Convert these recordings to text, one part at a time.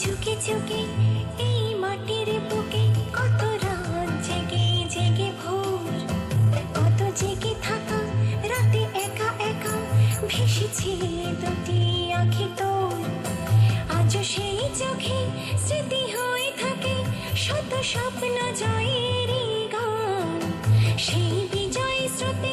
ঝুঁকে ঝুঁকে এই মাটির বুকে কত রাত জেগে জেগে ভোর, কত জেগে থাকা, রাতে একা একা ভেসেছে দুটি আখি তোর। আজও সেই চোখে স্মৃতি হয়ে থাকে শত স্বপ্ন জয়ের গান। সেই বিজয় স্রোতে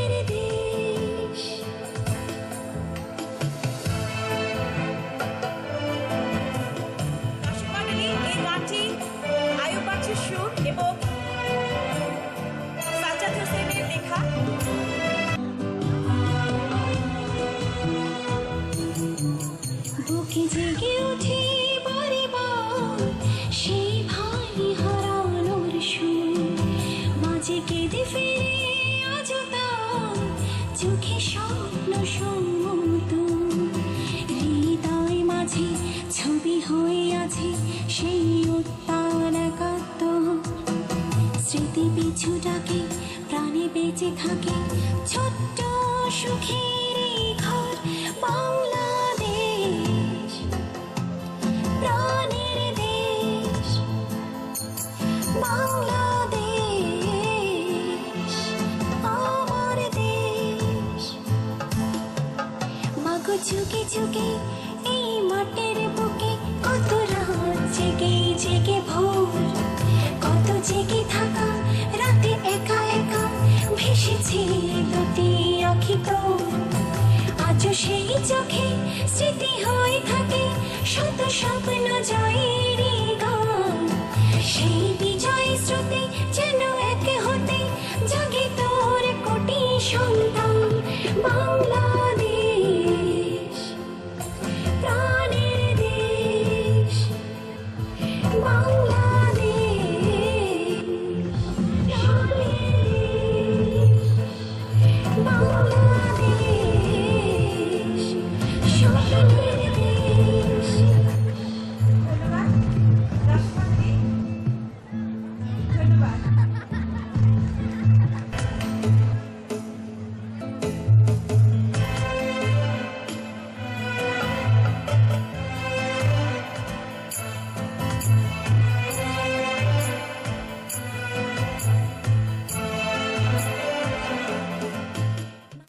বুকে জেগে ওঠে বারে বার সেই ভাই মাঝে আজ চোখে স্বপ্ন হৃদয় মাঝে ছবি হয়ে আছে সেই ডাকে, প্রাণে বেঁচে থাকে ছোট্ট সুখের ঝুঁকে ঝুঁকে এই মাটির বুকে কত রাত জেগে জেগে ভোর। কত জেগে থাকা, রাতে একা একা ভেসেছে দুটি আখি তোর। আজ সেই চোখে স্মৃতি হয়ে থাকে শত স্বপ্ন জয়ের গান। সেই বিজয় শ্রুতি যেন